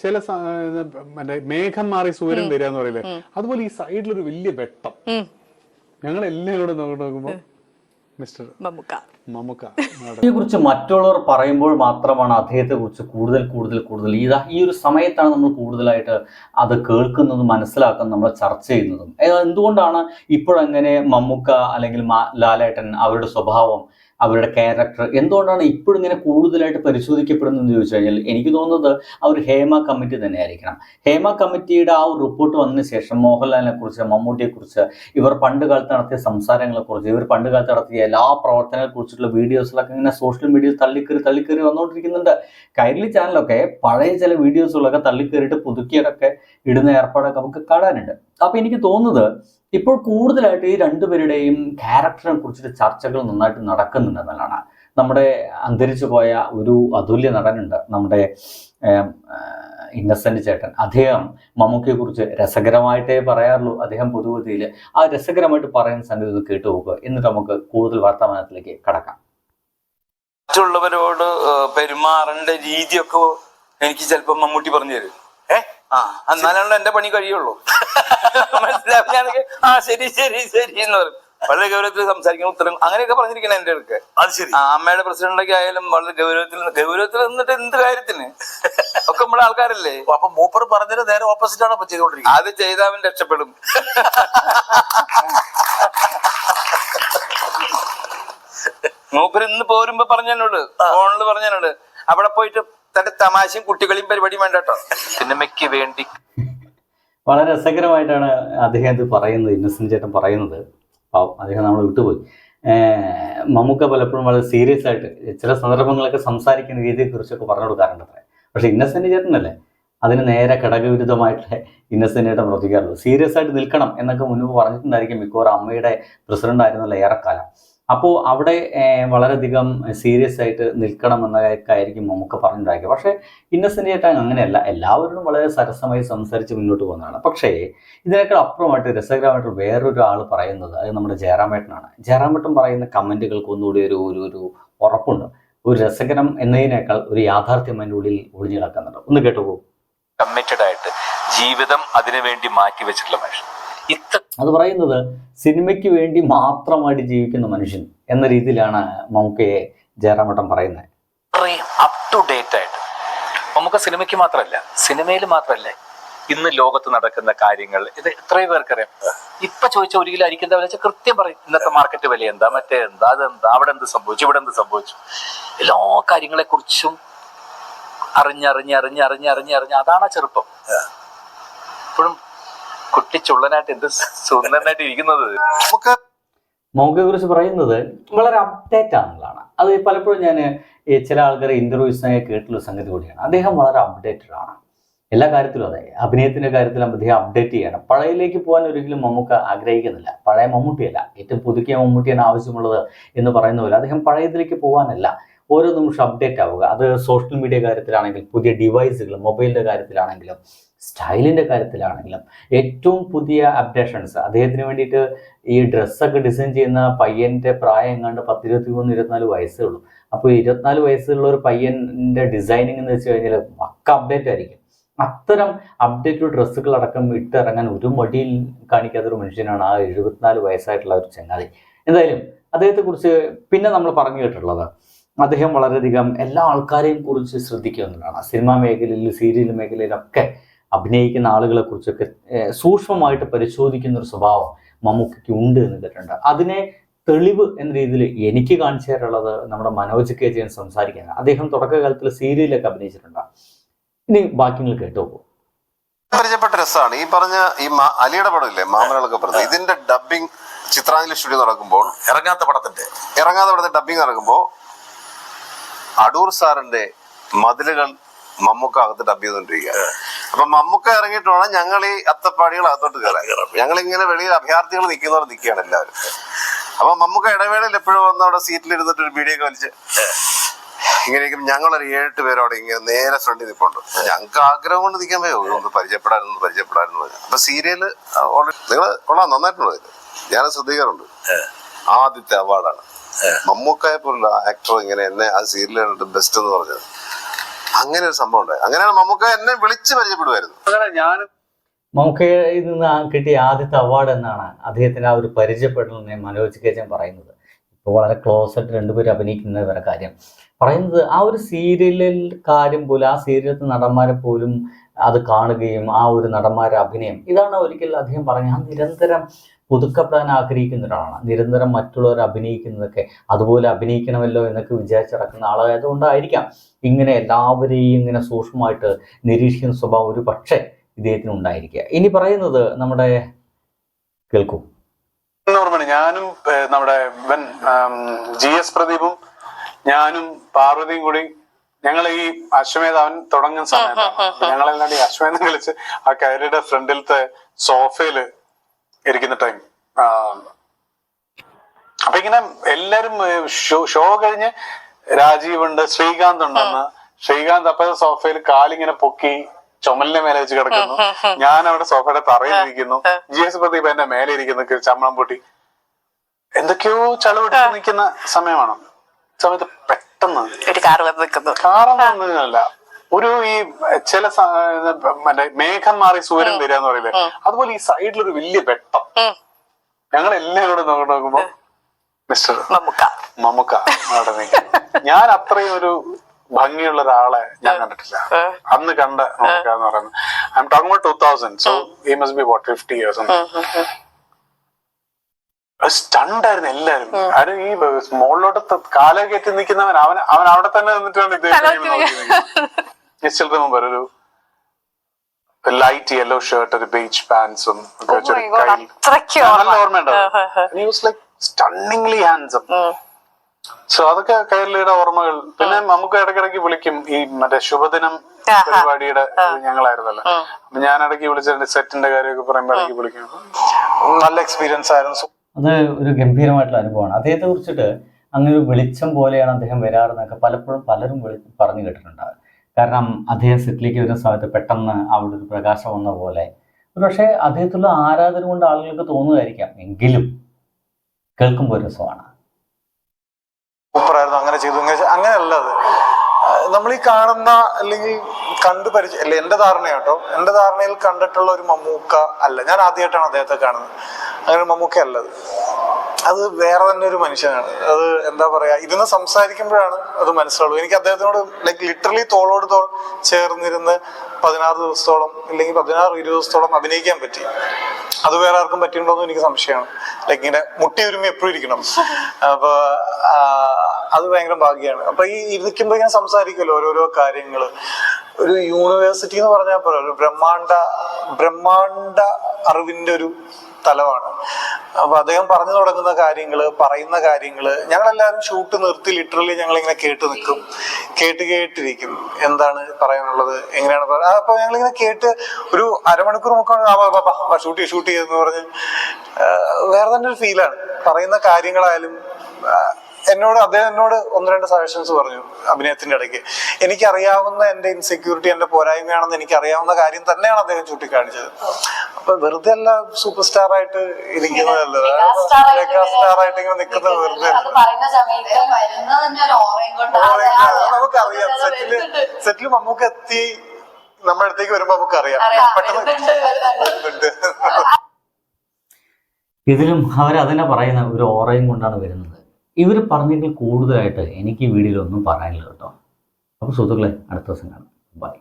ചില മറ്റേ മേഘം മാറി സൂര്യൻ വരിക എന്ന് പറയില്ലേ? അതുപോലെ ഈ സൈഡിൽ ഒരു വലിയ വെട്ടം. ഞങ്ങൾ എല്ലാം കൂടെ നോക്കുമ്പോ മിസ്റ്റർ മമ്മൂക്ക. മമ്മൂക്ക ഇതിനെക്കുറിച്ച് മറ്റുള്ളവർ പറയുമ്പോൾ മാത്രമാണ് അദ്ദേഹത്തെ കുറിച്ച് കൂടുതൽ കൂടുതൽ കൂടുതൽ ഈ ഈ ഒരു സമയത്താണ് നമ്മൾ കൂടുതലായിട്ട് അത് കേൾക്കുന്നതും മനസ്സിലാക്കുന്നതും നമ്മൾ ചർച്ച ചെയ്യുന്നതും. എന്തുകൊണ്ടാണ് ഇപ്പോഴങ്ങനെ മമ്മൂക്ക അല്ലെങ്കിൽ ലാലേട്ടൻ അവരുടെ സ്വഭാവം അവരുടെ ക്യാരക്ടർ എന്തുകൊണ്ടാണ് ഇപ്പോഴും ഇങ്ങനെ കൂടുതലായിട്ട് പരിശോധിക്കപ്പെടുന്നതെന്ന് ചോദിച്ചു കഴിഞ്ഞാൽ എനിക്ക് തോന്നുന്നത് അവർ ഹേമ കമ്മിറ്റി തന്നെ ആയിരിക്കണം ഹേമ കമ്മിറ്റിയുടെ ആ ഒരു റിപ്പോർട്ട് വന്നതിന് ശേഷം മോഹൻലാലിനെ കുറിച്ച് മമ്മൂട്ടിയെക്കുറിച്ച് ഇവർ പണ്ട് കാലത്ത് നടത്തിയ സംസാരങ്ങളെക്കുറിച്ച് ഇവർ പണ്ട് കാലത്ത് നടത്തിയ എല്ലാ പ്രവർത്തനങ്ങളെ കുറിച്ചിട്ടുള്ള വീഡിയോസിലൊക്കെ ഇങ്ങനെ സോഷ്യൽ മീഡിയയിൽ തള്ളിക്കറി തള്ളിക്കറി വന്നുകൊണ്ടിരിക്കുന്നുണ്ട് കൈരളി ചാനലൊക്കെ പഴയ ചില വീഡിയോസുകളൊക്കെ തള്ളിക്കയറിയിട്ട് പുതുക്കിയതൊക്കെ ഇടുന്ന ഏർപ്പാടൊക്കെ നമുക്ക് കാണാനുണ്ട്. അപ്പോൾ എനിക്ക് തോന്നുന്നത് ഇപ്പോൾ കൂടുതലായിട്ട് ഈ രണ്ടുപേരുടെയും ക്യാരക്ടറിനെ കുറിച്ചിട്ട് ചർച്ചകൾ നന്നായിട്ട് നടക്കുന്നുണ്ട് എന്നുള്ളതാണ്. നമ്മുടെ അന്തരിച്ചു പോയ ഒരു അതുല്യ നടനുണ്ട്. നമ്മുടെ ഇന്നസെന്റ് ചേട്ടൻ. അദ്ദേഹം മമ്മൂക്കയെ കുറിച്ച് രസകരമായിട്ടേ പറയാറുള്ളൂ. അദ്ദേഹം പൊതുവതിയിൽ ആ രസകരമായിട്ട് പറയുന്ന സംഗതി ഒന്ന് കേട്ടു പോകുക എന്നിട്ട് നമുക്ക് കൂടുതൽ വർത്തമാനത്തിലേക്ക് കടക്കാം. മറ്റുള്ളവരോട് പെരുമാറേണ്ട രീതിയൊക്കെ എനിക്ക് ചിലപ്പോൾ മമ്മൂട്ടി പറഞ്ഞു തരും. ആ എന്നാലാണല്ലോ എന്റെ പണി കഴിയുള്ളൂ. മനസ്സിലാക്കുകയാണെങ്കിൽ ആ ശരി ശരി ശരി എന്ന് പറയും. വളരെ ഗൗരവത്തിൽ സംസാരിക്കുന്ന ഉത്തരം അങ്ങനെയൊക്കെ പറഞ്ഞിരിക്കണം എന്റെ അടുക്ക്. അത് ശരി. ആ അമ്മയുടെ പ്രസിഡന്റൊക്കെ ആയാലും വളരെ ഗൗരവത്തിൽ ഗൗരവത്തിൽ നിന്നിട്ട് എന്ത് കാര്യത്തിന്? ഒക്കെ നമ്മുടെ ആൾക്കാരല്ലേ? അപ്പൊ മൂപ്പർ പറഞ്ഞത് നേരെ ഓപ്പോസിറ്റ് ആണ് ചെയ്തോണ്ടിരിക്കുന്നത് ചെയ്തുകൊണ്ടിരിക്കുന്നത്? അത് ചെയ്താവൻ രക്ഷപ്പെടും. മൂപ്പർ ഇന്ന് പോരുമ്പോ പറഞ്ഞോട് ഫോണിൽ പറഞ്ഞോട് അവിടെ പോയിട്ട് തന്റെ തമാശയും കുട്ടികളെയും പരിപാടിയും വേണ്ട കേട്ടോ സിനിമയ്ക്ക് വേണ്ടി. വളരെ രസകരമായിട്ടാണ് അദ്ദേഹം ഇത് പറയുന്നത് ഇന്നസെന്റ് ചേട്ടൻ പറയുന്നത്. അദ്ദേഹം നമ്മൾ വിട്ടുപോയി. മമ്മൂക്ക പലപ്പോഴും വളരെ സീരിയസ് ആയിട്ട് ചില സന്ദർഭങ്ങളൊക്കെ സംസാരിക്കുന്ന രീതിയെക്കുറിച്ചൊക്കെ പറഞ്ഞു കൊടുക്കാറുണ്ട് അത്രേ പക്ഷെ ഇന്നസെന്റ് ചേട്ടനല്ലേ? അതിന് നേരെ ഘടകവിരുദ്ധമായിട്ട് ഇന്നസെന്റ് ചേട്ടൻ പ്രവർത്തിക്കാറുള്ളൂ സീരിയസ് ആയിട്ട് നിൽക്കണം എന്നൊക്കെ മുൻപ് പറഞ്ഞിട്ടുണ്ടായിരിക്കും മിക്കവാറും അമ്മയുടെ പ്രസിഡന്റ് ആയിരുന്നല്ലോ ഏറെക്കാലം. അപ്പോൾ അവിടെ വളരെയധികം സീരിയസ് ആയിട്ട് നിൽക്കണം എന്നൊക്കെ ആയിരിക്കും നമുക്ക് പറഞ്ഞിട്ടുണ്ടാക്കിയത് പക്ഷേ ഇന്നസെന്റ് ചേട്ടൻ അങ്ങനെയല്ല. എല്ലാവരോടും വളരെ സരസമായി സംസാരിച്ച് മുന്നോട്ട് പോകുന്നതാണ്. പക്ഷേ ഇതിനേക്കാൾ അപ്പുറമായിട്ട് രസകരമായിട്ട് വേറൊരു ആൾ പറയുന്നത് അത് നമ്മുടെ ജയറാമേട്ടനാണ്. ജയറാമേട്ടൻ പറയുന്ന കമന്റുകൾക്ക് ഒന്നുകൂടി ഒരു ഒരു ഒരു ഉറപ്പുണ്ട്. ഒരു രസകരം എന്നതിനേക്കാൾ ഒരു യാഥാർത്ഥ്യം അതിന്റെ ഉള്ളിൽ ഒളിഞ്ഞു കിടക്കുന്നുണ്ട്. ഒന്ന് കേട്ടു പോകും കമ്മിറ്റഡ് ആയിട്ട് ജീവിതം അതിനുവേണ്ടി മാറ്റി വെച്ചിട്ടുള്ള മനുഷ്യൻ. അത് പറയുന്നത് സിനിമയ്ക്ക് വേണ്ടി മാത്രമായിട്ട് ജീവിക്കുന്ന മനുഷ്യൻ എന്ന രീതിയിലാണ് മമ്മൂക്കയെ ജയറാമേട്ടൻ പറയുന്നത്. അപ് ടു ഡേറ്റ് ആയിട്ട്. നമുക്ക് സിനിമയ്ക്ക് മാത്രമല്ല സിനിമയിൽ മാത്രമല്ല ഇന്ന് ലോകത്ത് നടക്കുന്ന കാര്യങ്ങൾ. ഇത് എത്രയോ പേർക്കറിയാം. ഇപ്പൊ ചോദിച്ച ഒരു കിലോ അരിക്കുന്ന വില? കൃത്യം പറയും. ഇന്നത്തെ മാർക്കറ്റ് വില എന്താ? മറ്റേ എന്താ? അതെന്താ? അവിടെ എന്ത് സംഭവിച്ചു? ഇവിടെ എന്ത് സംഭവിച്ചു? എല്ലാ കാര്യങ്ങളെ കുറിച്ചും അറിഞ്ഞറിഞ്ഞ് അറിഞ്ഞ് അറിഞ്ഞ് അറിഞ്ഞ് അറിഞ്ഞ് അതാണ് ചെറുപ്പം. ഇപ്പോഴും കുട്ടി ചുള്ളനായിട്ട് എന്ത് സുന്ദരനായിട്ട് ഇരിക്കുന്നത്? നമുക്ക് മമ്മൂക്കയെ കുറിച്ച് പറയുന്നത് വളരെ അപ്ഡേറ്റ് ആണെന്നുള്ളതാണ്. അത് പലപ്പോഴും ഞാൻ ചില ആൾക്കാർ ഇന്റർവ്യൂസിനായി കേട്ടുള്ള സംഗതി കൂടിയാണ്. അദ്ദേഹം വളരെ അപ്ഡേറ്റഡ് ആണ്. എല്ലാ കാര്യത്തിലും അതെ. അഭിനയത്തിന്റെ കാര്യത്തിലും അദ്ദേഹം അപ്ഡേറ്റ് ചെയ്യണം. പഴയയിലേക്ക് പോകാൻ ഒരിക്കലും മമ്മൂക്ക ആഗ്രഹിക്കുന്നില്ല. പഴയ മമ്മൂട്ടിയല്ല. ഏറ്റവും പുതുക്കിയ മമ്മൂട്ടിയാണ് ആവശ്യമുള്ളത് എന്ന് പറയുന്ന പോലെ അദ്ദേഹം പഴയതിലേക്ക് പോകാനല്ല. ഓരോ നിമിഷം അപ്ഡേറ്റ് ആവുക. അത് സോഷ്യൽ മീഡിയ കാര്യത്തിലാണെങ്കിലും പുതിയ ഡിവൈസുകൾ മൊബൈലിന്റെ കാര്യത്തിലാണെങ്കിലും സ്റ്റൈലിന്റെ കാര്യത്തിലാണെങ്കിലും ഏറ്റവും പുതിയ അപ്ഡേഷൻസ് അദ്ദേഹത്തിന് വേണ്ടിയിട്ട് ഈ ഡ്രസ്സൊക്കെ ഡിസൈൻ ചെയ്യുന്ന പയ്യന്റെ പ്രായം എങ്ങാണ്ട് പത്ത് ഇരുപത്തി മൂന്ന് ഇരുപത്തിനാല് വയസ്സേ ഉള്ളൂ. അപ്പോൾ ഇരുപത്തിനാല് വയസ്സുള്ള ഒരു പയ്യന്റെ ഡിസൈനിങ് എന്ന് വെച്ച് കഴിഞ്ഞാൽ പക്ക അപ്ഡേറ്റ് ആയിരിക്കും. അത്തരം അപ്ഡേറ്റഡ് ഡ്രസ്സുകൾ അടക്കം ഇട്ടിറങ്ങാൻ ഒരു മടിയിൽ കാണിക്കാത്തൊരു മനുഷ്യനാണ് ആ എഴുപത്തിനാല് വയസ്സായിട്ടുള്ള ഒരു ചങ്ങാതി. എന്തായാലും അദ്ദേഹത്തെക്കുറിച്ച് പിന്നെ നമ്മൾ പറഞ്ഞു കേട്ടിട്ടുള്ളത് അദ്ദേഹം വളരെയധികം എല്ലാ ആൾക്കാരെയും കുറിച്ച് ശ്രദ്ധിക്കുന്നതാണ് സിനിമാ മേഖലയിൽ സീരിയൽ മേഖലയിലൊക്കെ അഭിനയിക്കുന്ന ആളുകളെ കുറിച്ചൊക്കെ സൂക്ഷ്മമായിട്ട് പരിശോധിക്കുന്ന ഒരു സ്വഭാവം മമ്മൂക്കയ്ക്ക് ഉണ്ട് എന്ന് കേട്ടിട്ടുണ്ട്. അതിനെ തെളിവ് എന്ന രീതിയിൽ എനിക്ക് കാണിച്ചു തരാനുള്ളത് നമ്മുടെ മനോജ് കെ ജയൻ സംസാരിക്കുന്നത് അദ്ദേഹം തുടക്കകാലത്തിൽ സീരിയലൊക്കെ അഭിനയിച്ചിട്ടുണ്ട്. ഇനി ബാക്കി നിങ്ങൾ കേട്ടു നോക്കൂ പരിചയപ്പെട്ട രസമാണ്. ഈ പറഞ്ഞ ഈ അലിയുടെ പടമില്ലേ മാമനകളൊക്കെ പറഞ്ഞത് ഇതിന്റെ ഡബിങ് ചിത്രാഞ്ജലി സ്റ്റുഡിയോ നടക്കുമ്പോൾ ഇറങ്ങാത്ത പടത്തിന്റെ. ഇറങ്ങാത്ത പടത്തിന്റെ ഡബിങ് നടക്കുമ്പോൾ അടൂർ സാറിന്റെ മതിലുകൾ മമ്മൂക്ക അകത്ത് ഡബ് ചെയ്തോണ്ടിരിക്കുക അപ്പൊ മമ്മൂക്ക ഇറങ്ങിയിട്ട് വേണം ഞങ്ങൾ ഈ അത്തപ്പാടികൾ അകത്തോട്ട് കയറാൻ ഞങ്ങൾ ഇങ്ങനെ വെളിയിൽ അഭയാർത്ഥികൾ നിൽക്കുന്നവർ നിൽക്കുകയാണ് എല്ലാവരും. അപ്പൊ മമ്മൂക്ക ഇടവേളയിൽ എപ്പോഴും വന്ന് അവിടെ സീറ്റിൽ ഇരുന്നിട്ട് ഒരു വീഡിയോ ഒക്കെ വലിച്ച് ഇങ്ങനെയൊക്കെ ഞങ്ങളൊരു ഏഴെട്ട് പേരോടെ ഇങ്ങനെ നേരെ ഫ്രണ്ടിൽ നിൽപ്പുണ്ട്. ഞങ്ങൾക്ക് ആഗ്രഹം കൊണ്ട് നിൽക്കാൻ പോയോ ഒന്ന് പരിചയപ്പെടാനൊന്ന് പരിചയപ്പെടാനെന്ന് പറഞ്ഞു. അപ്പൊ സീരിയൽ ഓൾറെഡി നിങ്ങൾ കൊള്ളാം നന്നായിട്ടുണ്ട്. ഞാൻ ശ്രദ്ധിക്കാറുണ്ട്. ആദ്യത്തെ അവാർഡാണ് മമ്മൂക്കായ പോലുള്ള ആക്ടർ ഇങ്ങനെ എന്നെ ആ സീരിയലിൽ ബെസ്റ്റ് എന്ന് പറഞ്ഞത്. അങ്ങനെ ഒരു സംഭവം ഉണ്ടായി. അങ്ങനെയാണ് മമ്മൂക്ക എന്നെ വിളിച്ച് പരിചയപ്പെടുമായിരുന്നു അങ്ങനെ ഞാൻ മമ്മൂക്കയിൽ നിന്ന് ആ കിട്ടിയ ആദ്യത്തെ അവാർഡ് എന്നാണ് അദ്ദേഹത്തിന് ആ ഒരു പരിചയപ്പെടലിനെ മനോജ് കേജൻ പറയുന്നത്. ഇപ്പോൾ വളരെ ക്ലോസ് ആയിട്ട് രണ്ടുപേരും അഭിനയിക്കുന്നത് വരെ കാര്യം. പറയുന്നത് ആ ഒരു സീരിയലിൽ കാര്യം പോലും ആ സീരിയലത്തെ നടന്മാരെ പോലും അത് കാണുകയും ആ ഒരു നടന്മാരുടെ അഭിനയം ഇതാണ് ഒരിക്കൽ അദ്ദേഹം പറഞ്ഞത്. ആ നിരന്തരം പുതുക്കപ്പെടാൻ ആഗ്രഹിക്കുന്ന ഒരാളാണ്. നിരന്തരം മറ്റുള്ളവർ അഭിനയിക്കുന്നതൊക്കെ അതുപോലെ അഭിനയിക്കണമല്ലോ എന്നൊക്കെ വിചാരിച്ചിറക്കുന്ന ആളായതുകൊണ്ടായിരിക്കാം. ഇങ്ങനെ എല്ലാവരെയും ഇങ്ങനെ സൂക്ഷ്മമായിട്ട് നിരീക്ഷിക്കുന്ന സ്വഭാവം ഒരു പക്ഷേ ഇദ്ദേഹത്തിന് ഉണ്ടായിരിക്കുക. ഇനി പറയുന്നത് നമ്മുടെ കേൾക്കൂ. ഓർമ്മയാണ് ഞാനും നമ്മുടെ ജി എസ് പ്രദീപും ഞാനും പാർവതിയും കൂടി ഞങ്ങൾ ഈ അശ്വമേധ അവൻ തുടങ്ങുന്ന സമയത്താണ് ഞങ്ങളെല്ലാം ഈ അശ്വമേധം കളിച്ച് ആ കയറിയുടെ ഫ്രണ്ടിലത്തെ സോഫയിൽ ഇരിക്കുന്ന ടൈം അപ്പൊ ഇങ്ങനെ എല്ലാരും ഷോ ഷോ കഴിഞ്ഞ് രാജീവ് ഉണ്ട് ശ്രീകാന്ത് ഉണ്ടെന്ന്. ശ്രീകാന്ത് അപ്പൊ സോഫയിൽ കാലിങ്ങനെ പൊക്കി ചുമലിനെ മേലെ വെച്ച് കിടക്കുന്നു. ഞാൻ അവിടെ സോഫയുടെ തറയിലിരിക്കുന്നു ജി എസ് പ്രദീപ് എന്റെ മേലെ ഇരിക്കുന്നു ചമ്മണം പൊട്ടി. എന്തൊക്കെയോ ചളവിട്ട് നിൽക്കുന്ന സമയമാണ്. സമയത്ത് പെട്ടെന്ന് ഒരു കാറ് വന്ന് നിൽക്കുന്നു. കാറൊന്നുമല്ല ഒരു ഈ ചില മറ്റേ മേഘം മാറി സൂര്യൻ വരിക എന്ന് പറയില്ലേ അതുപോലെ ഈ സൈഡിൽ ഒരു വലിയ വെട്ടം. ഞങ്ങൾ എല്ലാം കൂടെ നോക്കുമ്പോ മിസ്റ്റർ മമുക്ക മമ്മൂക്ക അവിടെ ഞാൻ അത്രയും ഒരു ഭംഗിയുള്ള ഒരാളെ ഞാൻ കണ്ടിട്ടില്ല. അന്ന് കണ്ട മമുക്ക എന്ന് പറയുന്നത്. I am talking two thousand so he must be what fifty years സ്റ്റണ്ടായിരുന്നു എല്ലാരും അത് ഈ മോളിലോട്ട് കാല കയറ്റി നിൽക്കുന്നവൻ അവൻ അവൻ അവിടെ തന്നെ നിന്നിട്ടാണ് ഇദ്ദേഹം ഇങ്ങനെ നോക്കി നിൽക്കുന്നത്. ഒരു ലൈറ്റ് യെല്ലോ ഷർട്ട് ഒരു ബീച്ച് പാൻസും. നല്ല സ്റ്റണ്ണിംഗ്ലി ഹാൻസം സോ അതൊക്കെ കൈരളിയുടെ ഓർമ്മകൾ. പിന്നെ നമുക്ക് ഇടയ്ക്കിടയ്ക്ക് വിളിക്കും ഈ മറ്റേ ശുഭദിനം. പരിപാടിയുടെ ഞങ്ങളായിരുന്നല്ലോ. അപ്പൊ ഞാൻ ഇടയ്ക്ക് വിളിച്ചിട്ട് സെറ്റിന്റെ കാര്യമൊക്കെ പറയുമ്പോ ഇടയ്ക്ക് വിളിക്കും. നല്ല എക്സ്പീരിയൻസ് ആയിരുന്നു. അത് ഒരു ഗംഭീരമായിട്ടുള്ള അനുഭവമാണ്. അദ്ദേഹത്തെ കുറിച്ചിട്ട് അങ്ങനെ ഒരു വെളിച്ചം പോലെയാണ് അദ്ദേഹം വരാറെന്നൊക്കെ പലപ്പോഴും പലരും പറഞ്ഞു കേട്ടിട്ടുണ്ട് കാരണം അദ്ദേഹം സെറ്റിലേക്ക് വരുന്ന സമയത്ത് പെട്ടെന്ന് അവിടെ ഒരു പ്രകാശം വന്ന പോലെ. പക്ഷേ അദ്ദേഹത്തുള്ള ആരാധന കൊണ്ട് ആളുകൾക്ക് തോന്നുമായിരിക്കാം. എങ്കിലും കേൾക്കുമ്പോൾ രസമാണ്. സൂപ്പറായിരുന്നു. അങ്ങനെ ചെയ്തു. അങ്ങനെ. അങ്ങനെയല്ല അത്. നമ്മൾ ഈ കാണുന്ന അല്ലെങ്കിൽ കണ്ടു പരിചയം അല്ല എന്റെ ധാരണയാട്ടോ. എന്റെ ധാരണയിൽ കണ്ടിട്ടുള്ള ഒരു മമ്മൂക്ക അല്ല. ഞാൻ ആദ്യമായിട്ടാണ് അദ്ദേഹത്തെ കാണുന്നത്. അങ്ങനെ മമ്മൂക്ക അല്ലത് അത് വേറെ തന്നെ ഒരു മനുഷ്യനാണ്. അത് എന്താ പറയാ ഇരുന്ന് സംസാരിക്കുമ്പോഴാണ് അത് മനസ്സിലാവുള്ളൂ. എനിക്ക് അദ്ദേഹത്തിനോട് ലൈക്ക് ലിറ്ററലി തോളോട് തോൾ ചേർന്നിരുന്ന് പതിനാറ് ദിവസത്തോളം ഇല്ലെങ്കിൽ പതിനാറ് ഇരുപത് ദിവസത്തോളം അഭിനയിക്കാൻ പറ്റി. അത് വേറെ ആർക്കും പറ്റിയിട്ടുണ്ടോ എനിക്ക് സംശയമാണ്. ലൈക്ക് ഇങ്ങനെ മുട്ടി ഒരുമ എപ്പോഴും ഇരിക്കണം. അപ്പൊ അത് ഭയങ്കര ഭാഗ്യമാണ്. അപ്പൊ ഈ ഇരിക്കുമ്പോ ഇങ്ങനെ സംസാരിക്കുമല്ലോ ഓരോരോ കാര്യങ്ങൾ. ഒരു യൂണിവേഴ്സിറ്റി എന്ന് പറഞ്ഞാൽ പോലെ ഒരു ബ്രഹ്മാണ്ട ബ്രഹ്മാണ്ട അറിവിന്റെ ഒരു തലമാണ് അപ്പൊ അദ്ദേഹം പറഞ്ഞു തുടങ്ങുന്ന കാര്യങ്ങൾ പറയുന്ന കാര്യങ്ങൾ ഞങ്ങളെല്ലാവരും ഷൂട്ട് നിർത്തി ലിറ്ററലി ഞങ്ങൾ ഇങ്ങനെ കേട്ട് നിൽക്കും. കേട്ട് കേട്ടിരിക്കും. എന്താണ് പറയാനുള്ളത്? എങ്ങനെയാണ് പറ- ആ, അപ്പൊ ഞങ്ങളിങ്ങനെ കേട്ട് ഒരു അരമണിക്കൂർ മുക്കാണ് ഷൂട്ട് ഷൂട്ട് ചെയ്തെന്ന് പറഞ്ഞ് വേറെ തന്നെ ഒരു ഫീലാണ് പറയുന്ന കാര്യങ്ങളായാലും എന്നോട് അദ്ദേഹം എന്നോട് ഒന്ന് രണ്ട് സജഷൻസ് പറഞ്ഞു അഭിനയത്തിന്റെ ഇടയ്ക്ക്. എനിക്കറിയാവുന്ന എന്റെ ഇൻസെക്യൂരിറ്റി എന്റെ പോരായ്മയാണെന്ന് എനിക്ക് അറിയാവുന്ന കാര്യം തന്നെയാണ് അദ്ദേഹം ചൂണ്ടിക്കാണിച്ചത്. അപ്പൊ വെറുതെ അല്ല സൂപ്പർ സ്റ്റാർ ആയിട്ട് ഇരിക്കുന്നതല്ല സ്റ്റാർ ആയിട്ട് ഇങ്ങനെ നിൽക്കുന്നത് വെറുതെ നമുക്കറിയാം. സെറ്റിൽ സെറ്റിൽ മമ്മൂക്ക് എത്തി നമ്മുടെ അടുത്തേക്ക് വരുമ്പോ നമുക്കറിയാം. പെട്ടെന്ന് ഇതിലും അവർ അതിനെ പറയുന്ന ഒരു ഓറയും കൊണ്ടാണ് വരുന്നത്. ഇവർ പറഞ്ഞെങ്കിൽ കൂടുതലായിട്ട് എനിക്ക് ഒന്നും പറയാനില്ല കേട്ടോ. അപ്പോൾ സുഹൃത്തുക്കളെ അടുത്ത ദിവസം കാണാം. ബൈ